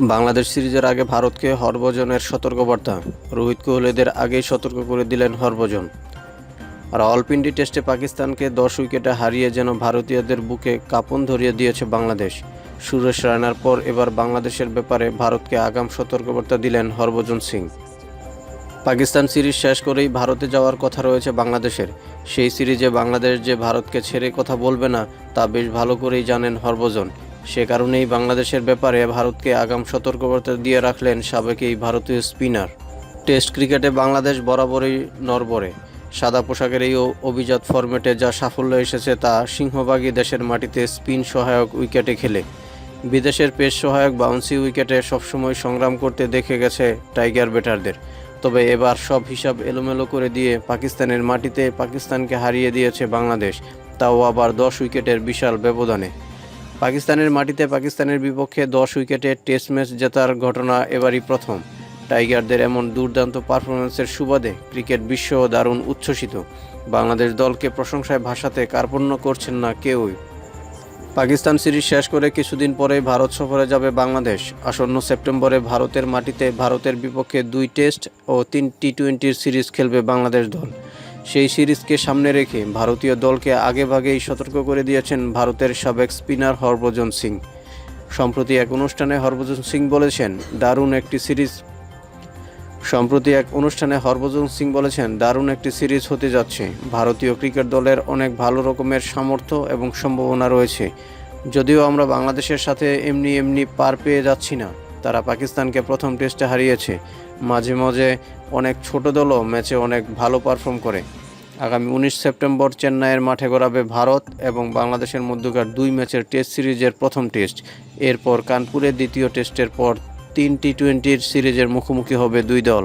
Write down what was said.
বাংলাদেশ সিরিজের আগে ভারতকে হরভজনের সতর্কবার্তা। রোহিত কোহলিদের আগেই সতর্ক করে দিলেন হরভজন। আর অলপিন্ডি টেস্টে পাকিস্তানকে দশ উইকেটে হারিয়ে যেন ভারতীয়দের বুকে কাঁপন ধরিয়ে দিয়েছে বাংলাদেশ। সুরেশ রায়নার পর এবার বাংলাদেশের ব্যাপারে ভারতকে আগাম সতর্কবার্তা দিলেন হরভজন সিং। পাকিস্তান সিরিজ শেষ করেই ভারতে যাওয়ার কথা রয়েছে বাংলাদেশের। সেই সিরিজে বাংলাদেশ যে ভারতকে ছেড়ে কথা বলবে না, তা বেশ ভালো করেই জানেন হরভজন। সে কারণেই বাংলাদেশের ব্যাপারে ভারতকে আগাম সতর্কবার্তা দিয়ে রাখলেন সাবেক এই ভারতীয় স্পিনার। টেস্ট ক্রিকেটে বাংলাদেশ বরাবরই নরবরে সাদা পোশাকের এই অভিজাত ফরম্যাটে যা সাফল্য এসেছে তা সিংহভাগই দেশের মাটিতে স্পিন সহায়ক উইকেটে খেলে। বিদেশের পেশ সহায়ক বাউন্সি উইকেটে সবসময় সংগ্রাম করতে দেখে গেছে টাইগার ব্যাটারদের তবে এবার সব হিসাব এলোমেলো করে দিয়ে পাকিস্তানের মাটিতে পাকিস্তানকে হারিয়ে দিয়েছে বাংলাদেশ। তাও আবার দশ উইকেটের বিশাল ব্যবধানে। পাকিস্তানের মাটিতে পাকিস্তানের বিপক্ষে দশ উইকেটে টেস্ট ম্যাচ জেতার ঘটনা এবারই প্রথম। টাইগারদের এমন দুর্দান্ত পারফরমেন্সের সুবাদে ক্রিকেট বিশ্ব দারুণ উচ্ছ্বসিত। বাংলাদেশ দলকে প্রশংসায় ভাসাতে কার্পণ্য করছেন না কেউই। পাকিস্তান সিরিজ শেষ করে কিছুদিন পরেই ভারত সফরে যাবে বাংলাদেশ। আসন্ন সেপ্টেম্বরে ভারতের মাটিতে ভারতের বিপক্ষে দুই টেস্ট ও তিন টি টোয়েন্টির সিরিজ খেলবে বাংলাদেশ দল। সেই সিরিজকে সামনে রেখে ভারতীয় দলকে আগেভাগেই সতর্ক করে দিয়েছেন ভারতের সাবেক স্পিনার হরভজন সিং। সম্প্রতি এক অনুষ্ঠানে হরভজন সিং বলেছেন, দারুণ একটি সিরিজ। সম্প্রতি এক অনুষ্ঠানে হরভজন সিং বলেছেন, দারুণ একটি সিরিজ হতে যাচ্ছে। ভারতীয় ক্রিকেট দলের অনেক ভালো রকমের সামর্থ্য এবং সম্ভাবনা রয়েছে। যদিও আমরা বাংলাদেশের সাথে এমনি এমনি পার পেয়ে যাচ্ছি না, তারা পাকিস্তানকে প্রথম টেস্টে হারিয়েছে। মাঝে মাঝে অনেক ছোট দলও ম্যাচে অনেক ভালো পারফর্ম করে। আগামী উনিশ সেপ্টেম্বর চেন্নাইয়ের মাঠে গড়াবে ভারত এবং বাংলাদেশের মধ্যকার দুই ম্যাচের টেস্ট সিরিজের প্রথম টেস্ট। এরপর কানপুরের দ্বিতীয় টেস্টের পর তিন টি টোয়েন্টির সিরিজের মুখোমুখি হবে দুই দল।